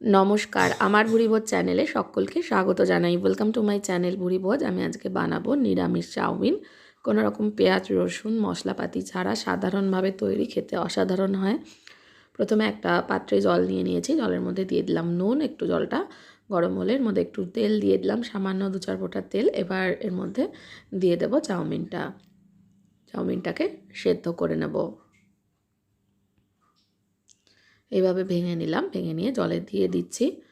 নমস্কার, আমার ভুরিভোজ চ্যানেলে সকলকে স্বাগত জানাই। Welcome to my channel Bhuribhoj. আমি আজকে বানাবো নিরামিষ চাউমিন। কোনো রকম পেঁয়াজ, রসুন, মশলাপাতি ছাড়া সাধারণভাবে তৈরি খেতে অসাধারণ হয়। প্রথমে একটা পাত্রে জল নিয়ে নিয়েছি। জলের মধ্যে দিয়ে দিলাম নুন, একটু জলটা গরম হলে এর মধ্যে একটু তেল দিয়ে দিলাম, সামান্য দু চার ফোঁটা তেল। এবার এর মধ্যে দিয়ে দেবো চাউমিনটা। চাউমিনটাকে সেদ্ধ করে নেব। এইভাবে ভেঙে নিলাম, ভেঙে নিয়ে জলে দিয়ে দিচ্ছি।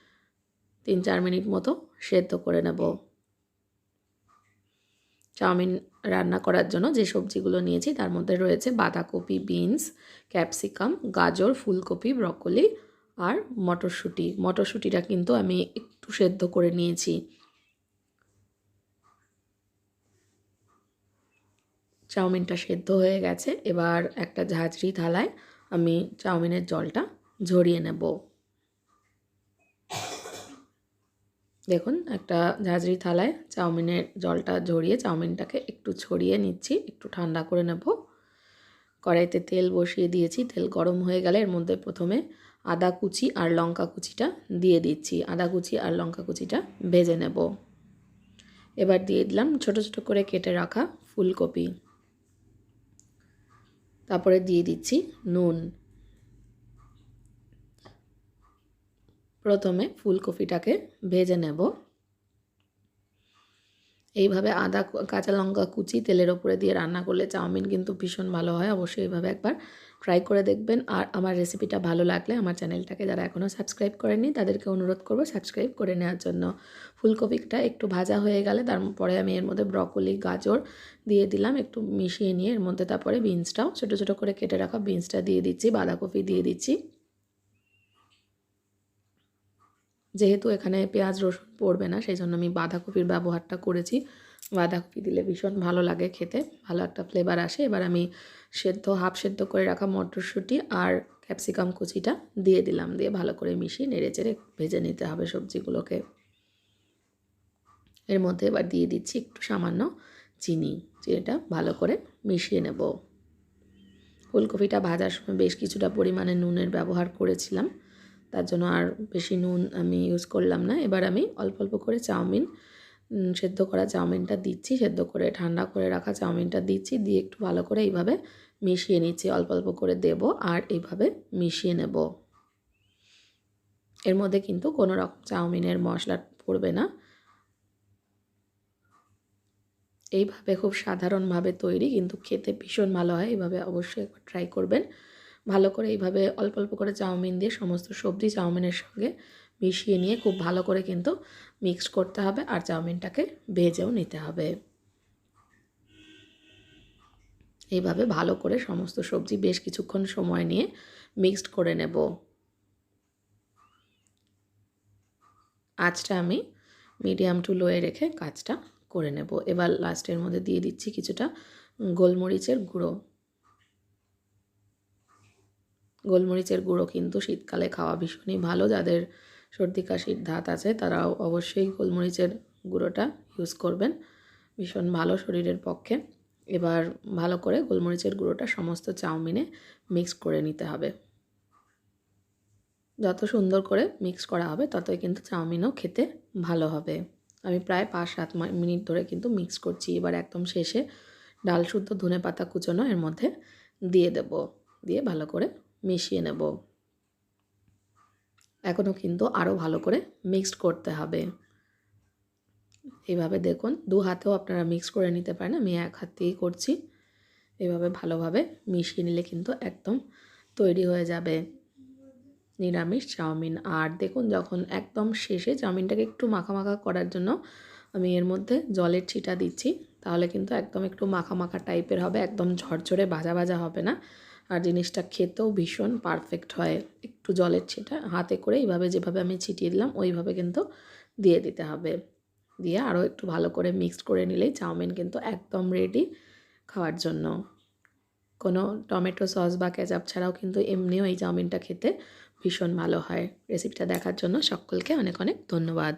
তিন চার মিনিট মতো সেদ্ধ করে নেব। চাউমিন রান্না করার জন্য যে সবজিগুলো নিয়েছি তার মধ্যে রয়েছে বাঁধাকপি, বিনস, ক্যাপসিকাম, গাজর, ফুলকপি, ব্রকলি আর মটরশুঁটি। মটরশুঁটিটা কিন্তু আমি একটু সেদ্ধ করে নিয়েছি। চাউমিনটা সেদ্ধ হয়ে গেছে। এবার একটা ঝাঁঝরি থালায় আমি চাউমিনের জলটা ঝরিয়ে নেব। দেখুন, একটা ঝাঁঝরি থালায় চাউমিনের জলটা ঝরিয়ে চাউমিনটাকে একটু ছড়িয়ে নিচ্ছি, একটু ঠান্ডা করে নেব। কড়াইতে তেল বসিয়ে দিয়েছি, তেল গরম হয়ে গেলে এর মধ্যে প্রথমে আদা কুচি আর লঙ্কা কুচিটা দিয়ে দিচ্ছি। আদা কুচি আর লঙ্কা কুচিটা ভেজে নেব। এবার দিয়ে দিলাম ছোট ছোট করে কেটে রাখা ফুলকপি। তারপরে দিয়ে দিচ্ছি নুন। প্রথমে ফুলকপিটাকে ভেজে নেব। এইভাবে আদা কাঁচা লঙ্কা কুচি তেলের ওপরে দিয়ে রান্না করলে চাউমিন কিন্তু ভীষণ ভালো হয়। অবশ্যই এইভাবে একবার ট্রাই করে দেখবেন। আর আমার রেসিপিটা ভালো লাগলে আমার চ্যানেলটাকে যারা এখনও সাবস্ক্রাইব করেননি, তাদেরকে অনুরোধ করব সাবস্ক্রাইব করে নেওয়ার জন্য। ফুলকপিটা একটু ভাজা হয়ে গেলে তারপরে আমি এর মধ্যে ব্রকলি, গাজর দিয়ে দিলাম একটু মিশিয়ে নিয়ে, এর মধ্যে তারপরে বিনসটাও ছোটো ছোটো করে কেটে রাখা বিনসটা দিয়ে দিচ্ছি, বাঁধাকপি দিয়ে দিচ্ছি। যেহেতু এখানে পেঁয়াজ, রসুন পড়বে না সেই জন্য আমি বাঁধাকপির ব্যবহারটা করেছি। বাঁধাকপি দিলে ভীষণ ভালো লাগে খেতে, ভালো একটা ফ্লেভার আসে। এবার আমি সেদ্ধ হাফ সেদ্ধ করে রাখা মটরশুঁটি আর ক্যাপসিকাম কুচিটা দিয়ে দিলাম, দিয়ে ভালো করে মিশিয়ে নেড়ে চেড়ে ভেজে নিতে হবে সবজিগুলোকে। এর মধ্যে এবার দিয়ে দিচ্ছি একটু সামান্য চিনি, চিনিটা ভালো করে মিশিয়ে নেব। ফুলকপিটা ভাজার সময় বেশ কিছুটা পরিমাণে নুনের ব্যবহার করেছিলাম। তার জন্য আর বেশি নুন আমি ইউজ করলাম না। এবার আমি অল্প অল্প করে চাউমিন সেদ্ধ করা চাউমিনটা দিচ্ছি, সেদ্ধ করে, ঠান্ডা করে রাখা চাউমিনটা দিচ্ছি, দিয়ে একটু ভালো করে এইভাবে মিশিয়ে নিচ্ছি। অল্প অল্প করে দেব আর এইভাবে মিশিয়ে নেব। এর মধ্যে কিন্তু কোনো রকম চাউমিনের মশলা পড়বে না। এইভাবে খুব সাধারণভাবে তৈরি, কিন্তু খেতে ভীষণ ভালো হয়। এইভাবে অবশ্যই একবার ট্রাই করবেন। ভালো করে এইভাবে অল্প অল্প করে চাউমিন দিয়ে সমস্ত সবজি চাউমিনের সঙ্গে মিশিয়ে নিয়ে খুব ভালো করে কিন্তু মিক্সড করতে হবে আর চাউমিনটাকে ভেজেও নিতে হবে। এইভাবে ভালো করে সমস্ত সবজি বেশ কিছুক্ষণ সময় নিয়ে মিক্সড করে নেব। আঁচটা আমি মিডিয়াম টু লোয়ে রেখে কাজটা করে নেব। এবার লাস্টের মধ্যে দিয়ে দিচ্ছি কিছুটা গোলমরিচের গুঁড়ো। গোলমরিচের গুঁড়ো কিন্তু শীতকালে খাওয়া ভীষণই ভালো। যাদের সর্দি, কাশির ধাত আছে, তারাও অবশ্যই গোলমরিচের গুঁড়োটা ইউজ করবেন। ভীষণ ভালো শরীরের পক্ষে। এবার ভালো করে গোলমরিচের গুঁড়োটা সমস্ত চাউমিনে মিক্স করে নিতে হবে। যত সুন্দর করে মিক্স করা হবে, ততই কিন্তু চাউমিনও খেতে ভালো হবে। আমি প্রায় পাঁচ সাত মিনিট ধরে কিন্তু মিক্স করছি। এবার একদম শেষে ডাল শুদ্ধ ধনে পাতা কুচোনো এর মধ্যে দিয়ে দেব। দিয়ে ভালো করে মিশিয়ে নেব। এখনও কিন্তু আরও ভালো করে মিক্সড করতে হবে। এইভাবে দেখুন, দু হাতেও আপনারা মিক্স করে নিতে পারেন, আমি এক হাত দিয়েই করছি। এভাবে ভালোভাবে মিশিয়ে নিলে কিন্তু একদম তৈরি হয়ে যাবে। নিরামিষ চাউমিন। আর দেখুন, যখন একদম শেষে চাউমিনটাকে একটু মাখা মাখা করার জন্য আমি এর মধ্যে জলের ছিটা দিচ্ছি, তাহলে কিন্তু একদম একটু মাখা মাখা টাইপের হবে, একদম ঝরঝরে ভাজা ভাজা হবে না। আর জিনিসটা খেতেও ভীষণ পারফেক্ট হয়। একটু জলের ছিটা হাতে করে এইভাবে যেভাবে আমি ছিটিয়ে দিলাম, ওইভাবে কিন্তু দিয়ে দিতে হবে। দিয়ে আরও একটু ভালো করে মিক্সড করে নিলেই চাউমিন কিন্তু একদম রেডি খাওয়ার জন্য। কোনো টমেটো সস বা কেচাপ ছাড়াও কিন্তু এমনিও এই চাউমিনটা খেতে ভীষণ ভালো হয়। রেসিপিটা দেখার জন্য সকলকে অনেক অনেক ধন্যবাদ।